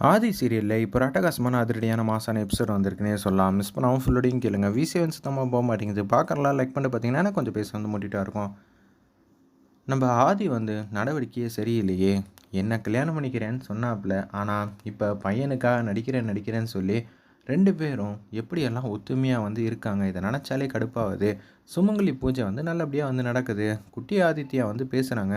ஆதி சீரியலில் இப்போ அட்டகாசமான அதிரடியான மாசான எபிசோட் வந்திருக்குன்னே சொல்லலாம். மிஸ் பண்ணாமல் ஃபுல்லோடையும் கேளுங்க. விசேவன் சுத்தமாக போக மாட்டேங்குது. பார்க்கறலாம் லைக் பண்ணி பார்த்தீங்கன்னா எனக்கு கொஞ்சம் பேச வந்து மூட்டிகிட்டா இருக்கும். நம்ம ஆதி வந்து நடவடிக்கையே சரியில்லையே. என்ன கல்யாணம் பண்ணிக்கிறேன்னு சொன்னாப்புல. ஆனால் இப்போ பையனுக்காக நடிக்கிறேன் நடிக்கிறேன்னு சொல்லி ரெண்டு பேரும் எப்படியெல்லாம் ஒத்துமையாக வந்து இருக்காங்க இதை நினச்சாலே கடுப்பாகுது. சுமங்கலி பூஜை வந்து நல்லபடியாக வந்து நடக்குது. குட்டி ஆதித்யா வந்து பேசுகிறாங்க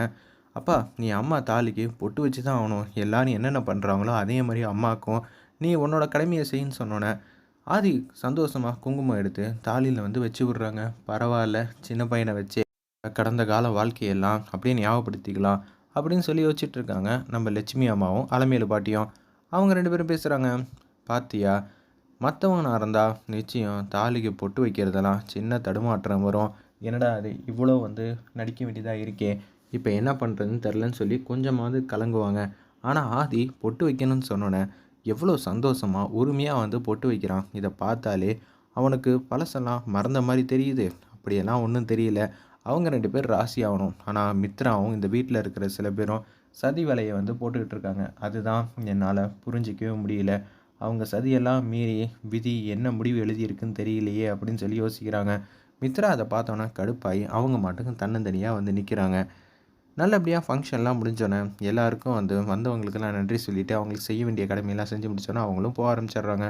அப்பா நீ அம்மா தாலிக்கு பொட்டு வச்சு தான் ஆகணும். எல்லோரும் என்னென்ன பண்ணுறாங்களோ அதே மாதிரி அம்மாவுக்கும் நீ உன்னோட கடமையை செய்யின்னு சொன்னோன்னே ஆதி சந்தோஷமாக குங்குமம் எடுத்து தாலியில் வந்து வச்சு விட்றாங்க. பரவாயில்ல சின்ன பையனை வச்சு கடந்த கால வாழ்க்கையெல்லாம் அப்படியே ஞாபகப்படுத்திக்கலாம் அப்படின்னு சொல்லி வச்சிட்ருக்காங்க நம்ம லட்சுமி அம்மாவும் அலமேலு பாட்டியும். அவங்க ரெண்டு பேரும் பேசுகிறாங்க பாத்தியா மற்றவங்க இருந்தால் நிச்சயம் தாலிக்கு பொட்டு வைக்கிறதெல்லாம் சின்ன தடுமாற்றம் வரும். என்னடா அது இவ்வளோ வந்து நடிக்க வேண்டியதாக இருக்கே. இப்போ என்ன பண்ணுறதுன்னு தெரிலன்னு சொல்லி கொஞ்சமாவது கலங்குவாங்க. ஆனால் ஆதி பொட்டு வைக்கணும்னு சொன்னோன்னே எவ்வளோ சந்தோஷமாக உரிமையாக வந்து பொட்டு வைக்கிறான். இதை பார்த்தாலே அவனுக்கு பழசெல்லாம் மறந்த மாதிரி தெரியுது. அப்படியெல்லாம் ஒன்றும் தெரியல. அவங்க ரெண்டு பேர் ராசி ஆகணும். ஆனால் மித்ராவும் இந்த வீட்டில் இருக்கிற சில பேரும் சதி வேலையை வந்து போட்டுக்கிட்டு இருக்காங்க. அதுதான் என்னால் புரிஞ்சிக்கவே முடியல. அவங்க சதியெல்லாம் மீறி விதி என்ன முடிவு எழுதியிருக்குன்னு தெரியலையே அப்படின்னு சொல்லி யோசிக்கிறாங்க. மித்ரா அதை பார்த்தோன்னா கடுப்பாகி அவங்க மட்டும் தன்னந்தனியாக வந்து நிற்கிறாங்க நல்லபடியாக ஃபங்க்ஷன்லாம் முடிஞ்சோன்னே எல்லாருக்கும் வந்து வந்தவங்களுக்குலாம் நன்றி சொல்லிவிட்டு அவங்களுக்கு செய்ய வேண்டிய கடமையெல்லாம் செஞ்சு முடிச்சோன்னே அவங்களும் போக ஆரம்பிச்சிடுறாங்க.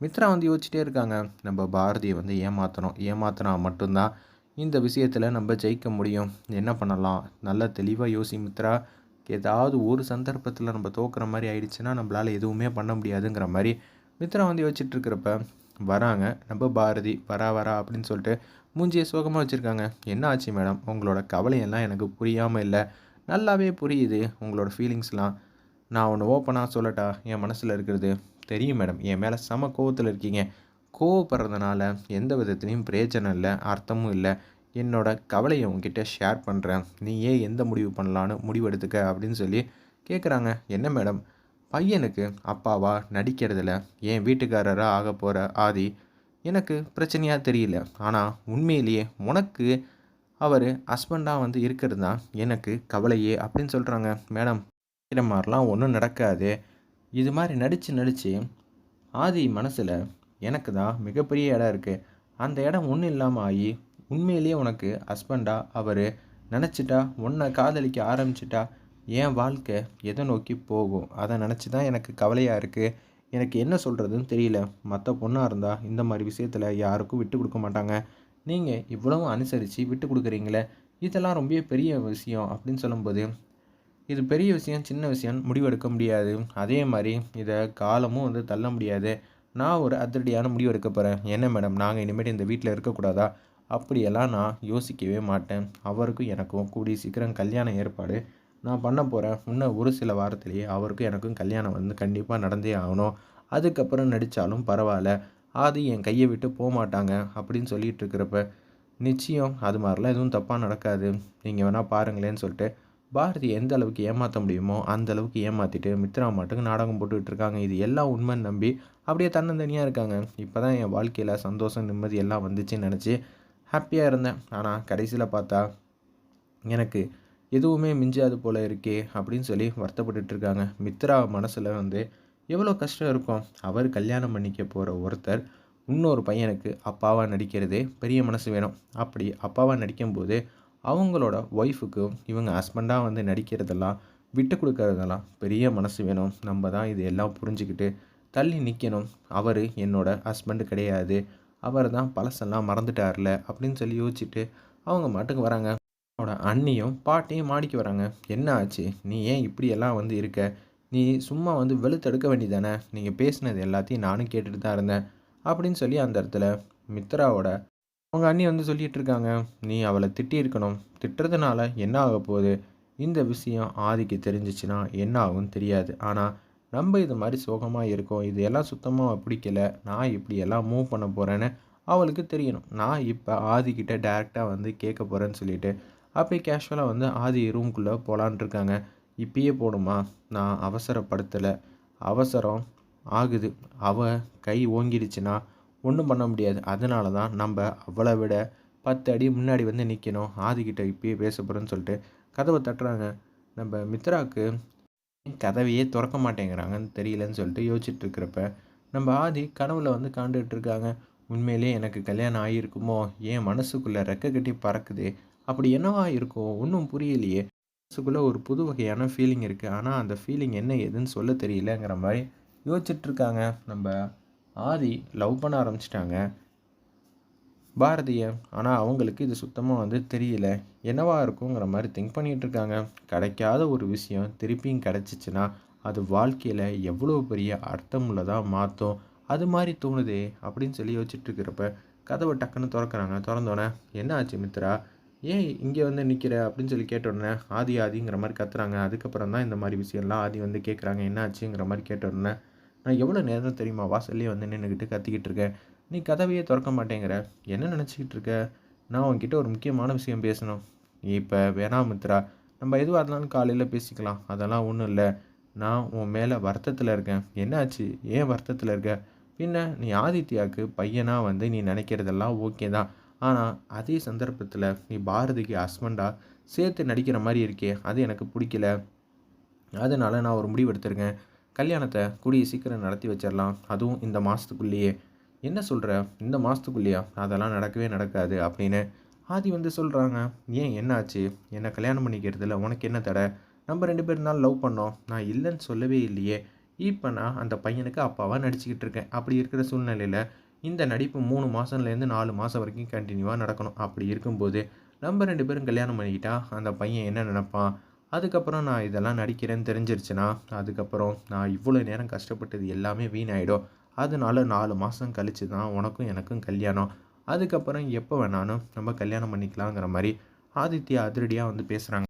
மித்ரா வந்து யோசிச்சிட்டே இருக்காங்க. நம்ம பாரதியை வந்து ஏமாற்றணும் ஏமாத்தினா மட்டும்தான் இந்த விஷயத்தில் நம்ம ஜெயிக்க முடியும். என்ன பண்ணலாம்? நல்லா தெளிவாக யோசி மித்ரா. ஏதாவது ஒரு சந்தர்ப்பத்தில் நம்ம தோக்குற மாதிரி ஆயிடுச்சுன்னா நம்மளால் எதுவுமே பண்ண முடியாதுங்கிற மாதிரி மித்ரா வந்து யோசிச்சுட்டு இருக்கிறப்ப வராங்க. நம்ம பாரதி வரா வரா அப்படின்னு சொல்லிட்டு மூஞ்சியை சோகமாக வச்சுருக்காங்க. என்ன ஆச்சு மேடம்? உங்களோட கவலையெல்லாம் எனக்கு புரியாமல் இல்லை. நல்லாவே புரியுது உங்களோட ஃபீலிங்ஸ்லாம் நான் ஒன்று ஓப்பனாக சொல்லட்டா? என் மனசில் இருக்கிறது. தெரியும் மேடம். என் மேலே செம கோவத்தில் இருக்கீங்க. கோவப்படுறதுனால எந்த விதத்துலேயும் பிரயோஜனம் இல்லை அர்த்தமும் இல்லை. என்னோட கவலையை உங்ககிட்ட ஷேர் பண்ணுறேன் நீ ஏன் எந்த முடிவு பண்ணலான்னு முடிவெடுத்துக்க அப்படின்னு சொல்லி கேட்குறாங்க என்ன மேடம்? பையனுக்கு அப்பாவா நடிக்கிறதுல? என் வீட்டுக்காரராக ஆக போகிற ஆதி எனக்கு பிரச்சனையாக தெரியல. ஆனால் உண்மையிலேயே உனக்கு அவர் ஹஸ்பண்டாக வந்து இருக்கிறது தான் எனக்கு கவலையே அப்படின்னு சொல்கிறாங்க மேடம் இந்த மாதிரிலாம் ஒன்றும் நடக்காது. இது மாதிரி நடித்து நடித்து ஆதி மனசில் எனக்கு தான் மிகப்பெரிய இடம் இருக்குது அந்த இடம் ஒன்றும் இல்லாமல் ஆகி உண்மையிலேயே உனக்கு ஹஸ்பண்டாக அவர் நினச்சிட்டா உன்னை காதலிக்க ஆரம்பிச்சிட்டா என் வாழ்க்கை எதை நோக்கி போகும்? அதை நினச்சி தான் எனக்கு கவலையாக இருக்குது எனக்கு என்ன சொல்கிறதுன்னு தெரியல. மற்ற பொண்ணாக இருந்தால் இந்த மாதிரி விஷயத்தில் யாருக்கும் விட்டு கொடுக்க மாட்டாங்க. நீங்கள் இவ்வளவும் அனுசரித்து விட்டு கொடுக்குறீங்களே? இதெல்லாம் ரொம்ப பெரிய விஷயம் அப்படின்னு சொல்லும்போது இது பெரிய விஷயம் சின்ன விஷயம் முடிவெடுக்க முடியாது. அதே மாதிரி இதை காலமும் வந்து தள்ள முடியாது. நான் ஒரு அதிரடியான முடிவு எடுக்க போகிறேன் என்ன மேடம் நாங்கள் இனிமேட்டு இந்த வீட்டில் இருக்கக்கூடாதா? அப்படியெல்லாம் நான் யோசிக்கவே மாட்டேன். அவருக்கும் எனக்கும் கூடிய சீக்கிரம் கல்யாண ஏற்பாடு நான் பண்ண போகிறேன் இன்னும் ஒரு சில வாரத்திலேயே அவருக்கும் எனக்கும் கல்யாணம் வந்து கண்டிப்பாக நடந்தே ஆகணும். அதுக்கப்புறம் நடித்தாலும் பரவாயில்ல. அது என் கையை விட்டு போக மாட்டாங்க அப்படின்னு சொல்லிட்டு இருக்கிறப்ப நிச்சயம் அது மாதிரிலாம் எதுவும் தப்பாக நடக்காது. நீங்கள் வேணால் பாருங்களேன்னு சொல்லிட்டு பாரதி எந்த அளவுக்கு ஏமாற்ற முடியுமோ அந்த அளவுக்கு ஏமாற்றிட்டு மித்ரா மாட்டுக்கு நாடகம் போட்டுக்கிட்டு இருக்காங்க. இது எல்லாம் உண்மைன்னு நம்பி அப்படியே தன்னந்தனியாக இருக்காங்க. இப்போ தான் என் வாழ்க்கையில் சந்தோஷம் நிம்மதி எல்லாம் வந்துச்சுன்னு நினச்சி ஹாப்பியாக இருந்தேன். ஆனால் கடைசியில் பார்த்தா எனக்கு எதுவுமே மிஞ்சாது போல் இருக்கே அப்படின்னு சொல்லி வருத்தப்பட்டுட்டு இருக்காங்க மித்ரா மனசில் வந்து எவ்வளோ கஷ்டம் இருக்கும்? அவர் கல்யாணம் பண்ணிக்க போகிற ஒருத்தர் இன்னொரு பையனுக்கு அப்பாவாக நடிக்கிறதே பெரிய மனசு வேணும். அப்படி அப்பாவாக நடிக்கும்போது அவங்களோட ஒய்ஃபுக்கு இவங்க ஹஸ்பண்டாக வந்து நடிக்கிறதெல்லாம் விட்டு கொடுக்கறதெல்லாம் பெரிய மனசு வேணும். நம்ம தான் இது எல்லாம் புரிஞ்சுக்கிட்டு தள்ளி நிற்கணும் அவர் என்னோட ஹஸ்பண்டு கிடையாது. அவர் தான் பழசெல்லாம் மறந்துட்டார்ல அப்படின்னு சொல்லி யோசிச்சுட்டு அவங்க மாட்டுக்கு வராங்க. அவனோட அண்ணியும் பாட்டியும் மாடிக்கு வராங்க. என்ன ஆச்சு? நீ ஏன் இப்படியெல்லாம் வந்து இருக்க? நீ சும்மா வந்து வெளுத்தெடுக்க வேண்டியதானே நீங்கள் பேசினது எல்லாத்தையும் நானும் கேட்டுட்டு தான் இருந்தேன் அப்படின்னு சொல்லி அந்த இடத்துல மித்ராவோட அவங்க அண்ணி வந்து சொல்லிகிட்டு இருக்காங்க. நீ அவளை திட்டியிருக்கணும். திட்டுறதுனால என்ன ஆக போகுது? இந்த விஷயம் ஆதிக்கு தெரிஞ்சிச்சுன்னா என்ன ஆகும் தெரியாது. ஆனால் நம்ம இது மாதிரி சோகமாக இருக்கோம். இது எல்லாம் சுத்தமாக பிடிக்கல. நான் இப்படி எல்லாம் மூவ் பண்ண போகிறேன்னு அவளுக்கு தெரியணும். நான் இப்போ ஆதிக்கிட்ட டேரெக்டாக வந்து கேட்க போகிறேன்னு சொல்லிட்டு அப்படியே கேஷுவலாக வந்து ஆதி ரூம்குள்ளே போகலான் இருக்காங்க. இப்பயே போகணுமா நான் அவசரப்படுத்தலை. அவசரம் ஆகுது. அவள் கை ஓங்கிடுச்சுன்னா ஒன்றும் பண்ண முடியாது. அதனால தான் நம்ம அவளை விட பத்து அடி முன்னாடி வந்து நிற்கணும் ஆதிக்கிட்ட இப்பயே பேச போகிறேன்னு சொல்லிட்டு கதவை தட்டுறாங்க. நம்ம மித்ராவுக்கு கதவையே திறக்க மாட்டேங்கிறாங்கன்னு தெரியலன்னு சொல்லிட்டு யோசிச்சுட்டு இருக்கிறப்ப நம்ம ஆதி கனவுல வந்து காண்டுகிட்டு இருக்காங்க. உண்மையிலேயே எனக்கு கல்யாணம் ஆகியிருக்குமோ? ஏன் மனசுக்குள்ளே ரெக்க கட்டி பறக்குது. அப்படி என்னவா இருக்கும் ஒன்றும் புரியலையே. மனசுக்குள்ளே ஒரு புது வகையான ஃபீலிங் இருக்குது ஆனால் அந்த ஃபீலிங் என்ன ஏதுன்னு சொல்ல தெரியலங்கிற மாதிரி யோசிச்சிட்ருக்காங்க. நம்ம ஆதி லவ் பண்ண ஆரம்பிச்சிட்டாங்க. பாரதியை ஆனால் அவங்களுக்கு இது சுத்தமாக வந்து தெரியல. என்னவா இருக்குங்கிற மாதிரி திங்க் பண்ணிகிட்டு இருக்காங்க கிடைக்காத ஒரு விஷயம் திருப்பியும் கிடச்சிச்சின்னா அது வாழ்க்கையில் எவ்வளோ பெரிய அர்த்தம் உள்ளதாக மாற்றும் அது மாதிரி தோணுதே அப்படின்னு சொல்லி யோசிச்சுட்டு இருக்கிறப்ப கதவை டக்குன்னு திறக்கிறாங்க. திறந்தோடனே என்ன ஆச்சு மித்ரா? ஏன் இங்கே வந்து நிற்கிற அப்படின்னு சொல்லி கேட்டோடனே ஆதி ஆதிங்கிற மாதிரி கத்துறாங்க. அதுக்கப்புறம் தான் இந்த மாதிரி விஷயம்லாம் ஆதி வந்து கேட்குறாங்க என்ன ஆச்சுங்கிற மாதிரி கேட்டோடனே நான் எவ்வளோ நேரம் தெரியுமா? வாசல்லே வந்து நின்றுக்கிட்டு கத்திக்கிட்டு இருக்கேன் நீ கதவையே திறக்க மாட்டேங்கிற. என்ன நினச்சிக்கிட்டு இருக்க? நான் உங்ககிட்ட ஒரு முக்கியமான விஷயம் பேசணும். இப்போ வேணாம் மித்ரா நம்ம எதுவாக இருந்தாலும் காலையில் பேசிக்கலாம். அதெல்லாம் ஒன்றும் இல்லை. நான் உன் மேலே வருத்தத்தில் இருக்கேன். என்னாச்சு? ஏன் வருத்தத்தில் இருக்க? பின்ன நீ ஆதித்யாவுக்கு பையனாக வந்து நீ நினைக்கிறதெல்லாம் ஓகே தான். ஆனால் அதே சந்தர்ப்பத்தில் நீ பாரதிக்கு ஹஸ்பண்டாக சேர்த்து நடிக்கிற மாதிரி இருக்கே அது எனக்கு பிடிக்கல. அதனால் நான் ஒரு முடிவு எடுத்திருக்கேன். கல்யாணத்தை கூடிய சீக்கிரம் நடத்தி வச்சிடலாம். அதுவும் இந்த மாதத்துக்குள்ளேயே என்ன சொல்கிற இந்த மாதத்துக்குள்ளேயா அதெல்லாம் நடக்கவே நடக்காது அப்படின்னு ஆதி வந்து சொல்கிறாங்க ஏன் என்னாச்சு? என்னை கல்யாணம் பண்ணிக்கிறதுல உனக்கு என்ன தடை? நம்ம ரெண்டு பேரும் தான் லவ் பண்ணோம். நான் இல்லைன்னு சொல்லவே இல்லையே. இப்போ நான் அந்த பையனுக்கு அப்பாவாக நடிச்சுக்கிட்டு இருக்கேன். அப்படி இருக்கிற சூழ்நிலையில் இந்த நடிப்பு மூணு மாதம்லேருந்து நாலு மாதம் வரைக்கும் கண்டினியூவாக நடக்கணும். அப்படி இருக்கும்போது நம்ம ரெண்டு பேரும் கல்யாணம் பண்ணிக்கிட்டா அந்த பையன் என்ன நினப்பான்? அதுக்கப்புறம் நான் இதெல்லாம் நடிக்கிறேன்னு தெரிஞ்சிருச்சுன்னா அதுக்கப்புறம் நான் இவ்வளோ நேரம் கஷ்டப்பட்டது எல்லாமே வீணாயிடும். அதனால நாலு மாதம் கழித்து தான் உனக்கும் எனக்கும் கல்யாணம். அதுக்கப்புறம் எப்போ வேணாலும் நம்ம கல்யாணம் பண்ணிக்கலாங்கிற மாதிரி ஆதித்யா அதிரடியாக வந்து பேசுகிறாங்க